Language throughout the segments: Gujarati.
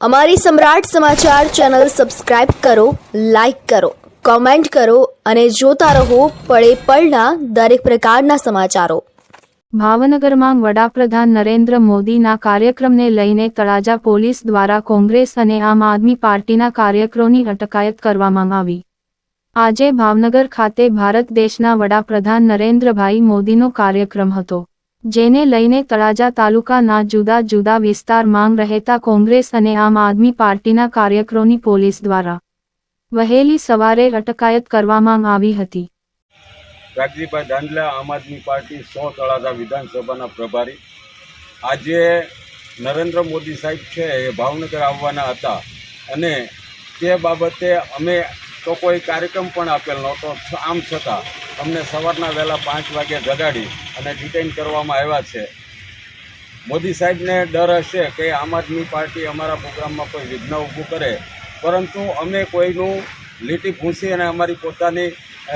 અમારી સમ્રાટ સમાચાર ચેનલ સબસ્ક્રાઇબ કરો, લાઇક કરો, કોમેન્ટ કરો અને જોતા રહો પળે પળના દરેક પ્રકારના સમાચારો. ભાવનગરમાં વડાપ્રધાન નરેન્દ્ર મોદીના કાર્યક્રમને લઈને તળાજા પોલીસ દ્વારા કોંગ્રેસ અને આમ આદમી પાર્ટીના કાર્યકરોની અટકાયત કરવામાં આવી. આજે ભાવનગર ખાતે ભારત દેશના વડાપ્રધાન નરેન્દ્રભાઈ મોદીનો કાર્યક્રમ હતો. જેને લઈને તળાજા તાલુકાના જુદા જુદા વિસ્તારમાં રહેતા કોંગ્રેસ અને આમ આદમી પાર્ટીના કાર્યકરોની પોલીસ દ્વારા વહેલી સવારે અટકાયત કરવામાં આવી હતી. રાગજીભાઈ દાંડલા આમ આદમી પાર્ટી સો તળાજા વિધાનસભાના પ્રભારી. આજે નરેન્દ્ર મોદી સાહેબ છે એ ભાવનગર આવવાના હતા અને તે બાબતે અમે તો કોઈ કાર્યક્રમ પણ આપેલ નહોતો, આમ છતાં અમને સવારના વહેલા પાંચ વાગે જગાડી અને ડિટેઇન કરવામાં આવ્યા છે. મોદી સાહેબને ડર હશે કે આમ આદમી પાર્ટી અમારા પ્રોગ્રામમાં કોઈ વિઘ્ન ઊભું કરે. પરંતુ અમે કોઈનું લીટી ભૂંસી અને અમારી પોતાની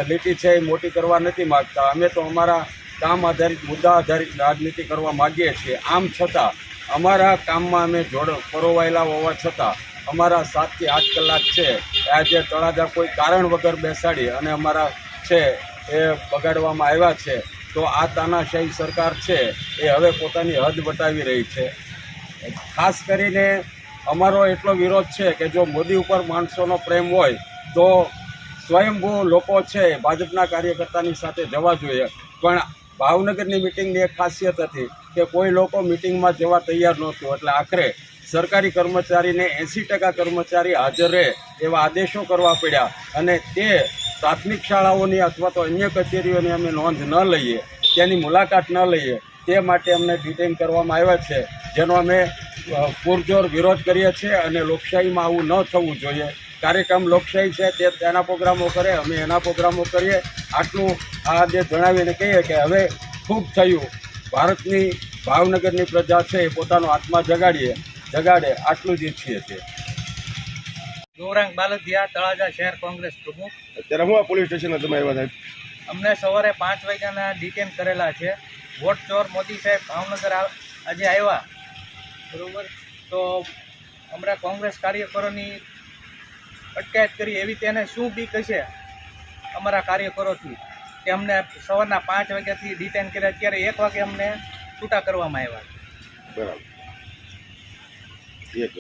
લીટી છે એ મોટી કરવા નથી માગતા. અમે તો અમારા કામ આધારિત, મુદ્દા આધારિત રાજનીતિ કરવા માગીએ છીએ. આમ છતાં, અમારા કામમાં અમે જોડ પરોવાયેલા હોવા છતાં, અમારા સાતથી આઠ કલાક છે. આજે તળાજા કોઈ કારણ વગર બેસાડી અને અમારા છે એ બગાડવામાં આવ્યા છે, તો આ તાનાશાહી સરકાર છે, એ હવે પોતાની હદ વટાવી રહી છે. ખાસ કરીને અમારો એટલો વિરોધ છે કે જો મોદી ઉપર માણસોનો પ્રેમ હોય, તો સ્વયંભૂ લોકો છે ભાજપના કાર્યકર્તાની સાથે જવા જોઈએ. પણ ભાવનગરની મિટિંગની એક ખાસિયત હતી કે કોઈ લોકો મિટિંગમાં જવા તૈયાર નહોતું, એટલે આખરે સરકારી કર્મચારીને એંસી ટકા કર્મચારી હાજર રહે એવા આદેશો કરવા પડ્યા. અને તે પ્રાથમિક શાળાઓની અથવા તો અન્ય કચેરીઓની અમે નોંધ ન લઈએ તેની મુલાકાત ન લઈએ, તે માટે અમને ડિટેન કરવામાં આવ્યા છે, જેનો અમે પૂરજોર વિરોધ કરીએ છીએ અને લોકશાહીમાં આવું ન થવું જોઈએ. કાર્યક્રમ લોકશાહી છે, તે તેના પ્રોગ્રામો કરે, અમે એના પ્રોગ્રામો કરીએ. આટલું આ જે જણાવીને કહીએ કે હવે ખૂબ થયું. ભારતની ભાવનગરની પ્રજા છે એ પોતાનો આત્મા જગાડીએ, જગાડે, આટલું જ ઈચ્છીએ છીએ. ગૌરાંગ બાલદિયા તળાજા શહેર કોંગ્રેસ પ્રમુખ. અત્યારે હું આ પોલીસ સ્ટેશન તમે આવ્યા સાહેબ? અમને સવારે પાંચ વાગ્યાના ડિટેન કરેલા છે. વોટ ચોર મોદી સાહેબ ભાવનગર આજે આવ્યા. બરોબર? તો હમણાં કોંગ્રેસ કાર્યકરોની અટકાયત કરી. એવી તેને શું બીક હશે? અમારા કાર્યકરોથી. કે અમને સવારના પાંચ વાગ્યાથી ડિટેન કર્યા. અત્યારે એક વાગે અમને છૂટા કરવામાં આવ્યા બરાબર.